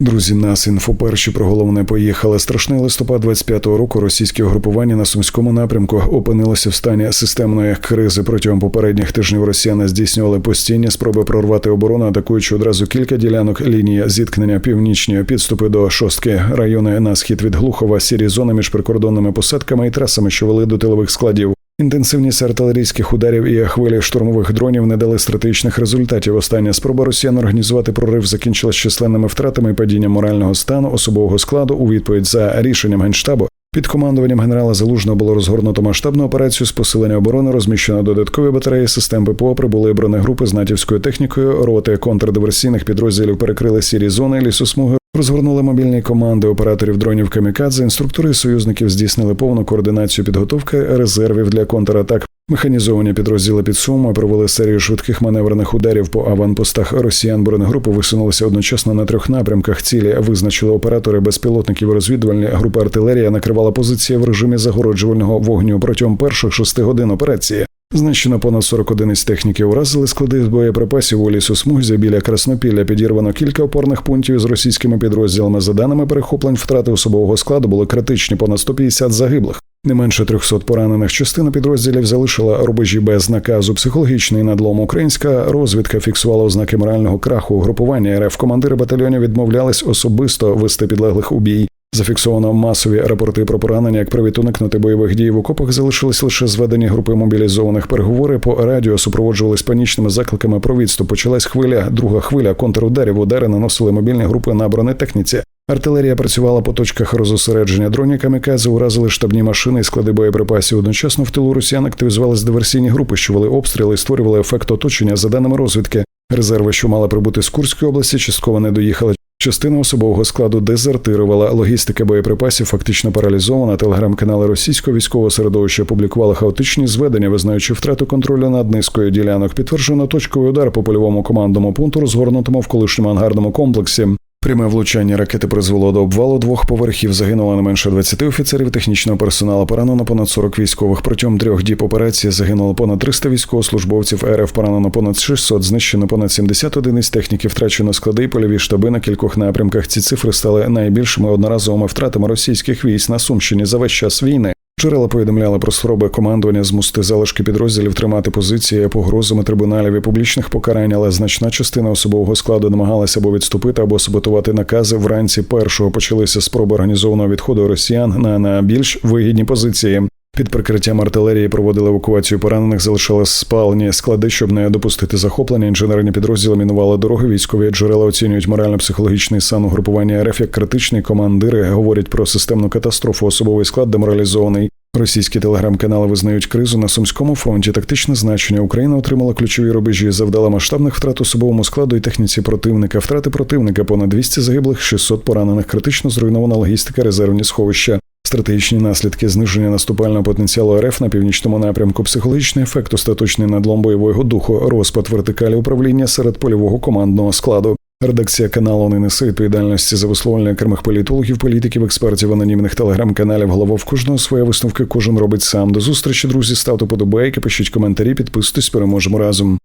Друзі, нас інфоперші про головне поїхали. Страшний листопад 25-го року російське угрупування на сумському напрямку опинилося в стані системної кризи. Протягом попередніх тижнів росіяни здійснювали постійні спроби прорвати оборону, атакуючи одразу кілька ділянок лінії зіткнення північні підступи до шостки райони на схід від Глухова, сірі зони між прикордонними посадками і трасами, що вели до тилових складів. Інтенсивність артилерійських ударів і хвилі штурмових дронів не дали стратегічних результатів. Остання спроба росіян організувати прорив закінчилась численними втратами і падінням морального стану особового складу у відповідь за рішенням генштабу. Під командуванням генерала Залужного було розгорнуто масштабну операцію з посилення оборони, розміщено додаткові батареї систем ППО, прибули бронегрупи з натівською технікою, роти контрдиверсійних підрозділів перекрили сірі зони лісосмуги. Розгорнули мобільні команди операторів дронів камікадзе. Інструктори союзників здійснили повну координацію підготовки резервів для контратак. Механізовані підрозділи під Сумою провели серію швидких маневрених ударів по аванпостах росіян. Бронегрупи висунулися одночасно на трьох напрямках. Цілі визначили оператори безпілотників. Розвідувальні групи артилерія накривала позиції в режимі загороджувального вогню протягом перших шести годин операції. Знищено понад 40 одиниць техніки. Уразили склади з боєприпасів у лісосмузі біля Краснопілля. Підірвано кілька опорних пунктів з російськими підрозділами. За даними перехоплень, втрати особового складу були критичні, понад 150 загиблих. Не менше 300 поранених частина підрозділів залишила рубежі без наказу. Психологічний надлом українська розвідка фіксувала ознаки морального краху угрупування РФ. Командири батальйонів відмовлялись особисто вести підлеглих у бій. Зафіксовано масові рапорти про поранення. Як привід уникнути бойових дій в окопах залишились лише зведені групи мобілізованих. Переговори по радіо супроводжувались панічними закликами про відступ. Почалась хвиля, друга хвиля контрударів. Удари наносили мобільні групи на бронетехніці. Артилерія працювала по точках розосередження. Дроні камікадзе уразили штабні машини і склади боєприпасів. Одночасно в тилу росіян активізувались диверсійні групи, що вели обстріли і створювали ефект оточення. За даними розвідки, резерви, що мали прибути з Курської області, частково не доїхали. Частина особового складу дезертирувала. Логістика боєприпасів фактично паралізована. Телеграм-канали російського військового середовища публікували хаотичні зведення, визнаючи втрату контролю над низкою ділянок. Підтверджено точковий удар по польовому командному пункту, розгорнутому в колишньому ангарному комплексі. Пряме влучання ракети призвело до обвалу двох поверхів. Загинуло не менше 20 офіцерів технічного персоналу. Поранено понад 40 військових. Протягом трьох діб операції загинуло понад 300 військовослужбовців. РФ поранено понад 600, знищено понад 70 одиниць техніки. Втрачено склади і польові штаби на кількох напрямках. Ці цифри стали найбільшими одноразовими втратами російських військ на Сумщині за весь час війни. Джерела повідомляли про спроби командування змусити залишки підрозділів тримати позиції погрозами трибуналів і публічних покарань, але значна частина особового складу намагалася або відступити, або саботувати накази. Вранці першого почалися спроби організованого відходу росіян на, на більш вигідні позиції. Під прикриттям артилерії проводили евакуацію поранених, залишали спалені склади, щоб не допустити захоплення. Інженерні підрозділи мінували дороги. Військові джерела оцінюють морально-психологічний стан угрупування РФ як критичний. Командири говорять про системну катастрофу. Особовий склад деморалізований. Російські телеграм-канали визнають кризу на сумському фронті. Тактичне значення Україна отримала ключові рубежі, завдала масштабних втрат особовому складу і техніці противника. Втрати противника понад 200 загиблих, 600 поранених. Критично зруйнована логістика, резервні сховища. Стратегічні наслідки зниження наступального потенціалу РФ на північному напрямку, психологічний ефект, остаточний надлом бойового духу, розпад вертикалі управління серед польового командного складу. Редакція каналу не несе відповідальності за висловлення окремих політологів, політиків, експертів, анонімних телеграм-каналів. Голова в кожного своє висновки кожен робить сам. До зустрічі, друзі. Ставте подобайки, пишіть коментарі, підписуйтесь, переможемо разом.